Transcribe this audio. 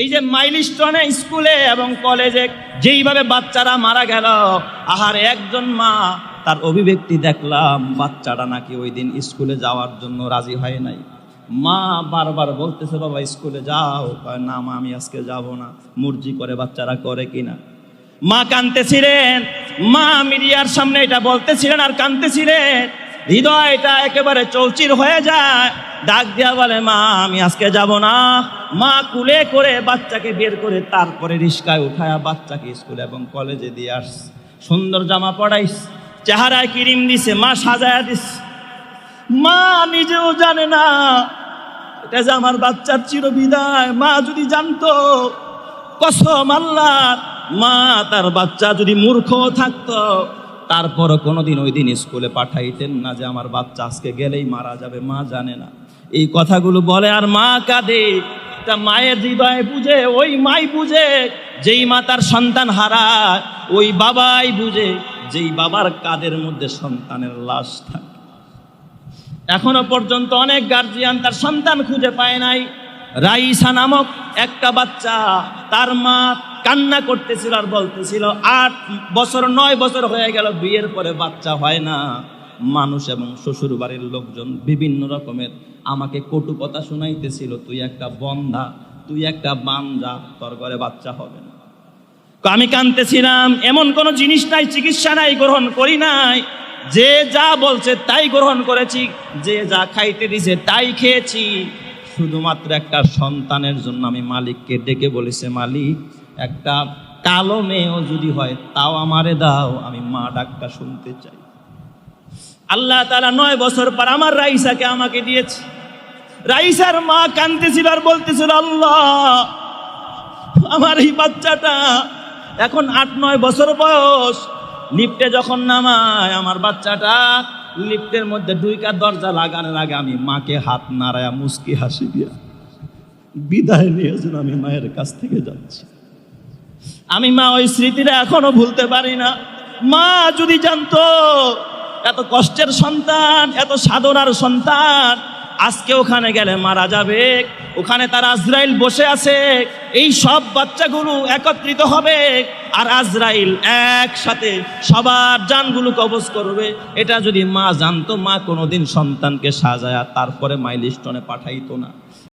এই যে মাইলস্টোনে স্কুলে এবং কলেজে যেইভাবে বাচ্চারা মারা গেল, আহার একজন মা, তার অভিব্যক্তি দেখলাম, বাচ্চাটা নাকি ওই দিন স্কুলে যাওয়ার জন্য রাজি হয় নাই। মা বারবার বলতেছে, বাবা, স্কুলে যাও। না মা, আমি আজকে যাব না। মুরজি করে বাচ্চারা করে কিনা মা কানতেছিলেন মা মিডিয়ার সামনে এটা বলতেছিলেন আর কানতেছিলেন হৃদয়টা একেবারে চৌচির হয়ে যায়। ডাক দিয়া বলে, মা, আমি আজকে যাব না। মা কুলে করে বাচ্চাকে বের করে তারপরে রিস্কায় উঠায় বাচ্চাকে স্কুলে এবং কলেজে দিয়ে আস। সুন্দর জামা পড়াইস, চেহারায় ক্রিম দিছে, মা সাজায়া দিস। মা নিজেও জানে না, এটা যে আমার বাচ্চার চিরবিদায়। মা যদি জানতো, কসম আল্লাহ, মা তার বাচ্চা যদি মূর্খ থাকতো। তারপরও কোনোদিন ওই দিন স্কুলে পাঠাইতেন না যে আমার বাচ্চা আজকে গেলেই মারা যাবে, মা জানে না। এই কথাগুলো বলে, আর মা কাঁদে, তা মায়ের হৃদয়ে বুঝে, ওই মাই বুঝে, যেই মা তার সন্তান হারায়, ওই বাবাই বুঝে, যেই বাবার কাদের মধ্যে সন্তানের লাশ থাকে। এখনও পর্যন্ত অনেক গার্জিয়ান তার সন্তান খুঁজে পায় নাই। রাইসা নামক একটা বাচ্চা, তার মা কান্না করতেছিল আর বলতেছিল, আট বছর, নয় বছর হয়ে গেল, বিয়ের পরে বাচ্চা হয় না। মানুষ এবং শ্বশুর বাড়ির লোকজন বিভিন্ন রকমের আমাকে কটু কথা শুনাইতেছিল, তুই একটা বন্ধা, তুই একটা বান্ধা তোর ঘরে বাচ্চা হবে না। আমি কানতেছিলাম এমন কোন জিনিস নাই, চিকিৎসা নাই, গ্রহণ করি নাই। যে যা বলছে তাই গ্রহণ করেছি, যে যা খাইতে দিছে তাই খেয়েছি। শুধুমাত্র একটা সন্তানের জন্য আমি মালিককে ডেকে বলেছে, মালিক একটা কালো মেয়েও যদি হয়, তাও আমারে দাও, আমি মা ডাকটা শুনতে চাই। আল্লাহ তালা নয় বছর পর আমার রাইসাকে আমাকে দিয়েছে। রাইসার মা কানতেছিল আর বলতেছিল, আল্লাহ, আমার এই বাচ্চাটা এখন আট, নয় বছর বয়স। লিফটে যখন নামায়, আমার বাচ্চাটা লিফটের মধ্যে দুইটা দরজা লাগানোর আগে আমি মাকে হাত নাড়ায়া মুস্কি হাসি দিয়া বিদায় নিয়েছেন আমি মায়ের কাছ থেকে যাচ্ছি। আমি মা, ওই স্মৃতিটা এখনও ভুলতে পারি না। মা যদি জানতো, এত কষ্টের সন্তান, এত সাধনার সন্তান, আজকে ওখানে গেলে মারা যাবে। ওখানে তার আজরাইল বসে আছে। এই সব বাচ্চাগুলো একত্রিত হবে আর আজরাইল একসাথে সবার জানগুলো কবজ করবে। এটা যদি মা জানতো, মা কোনোদিন সন্তানকে সাজায়া তারপরে মাইলিস্টনে পাঠাইতো না।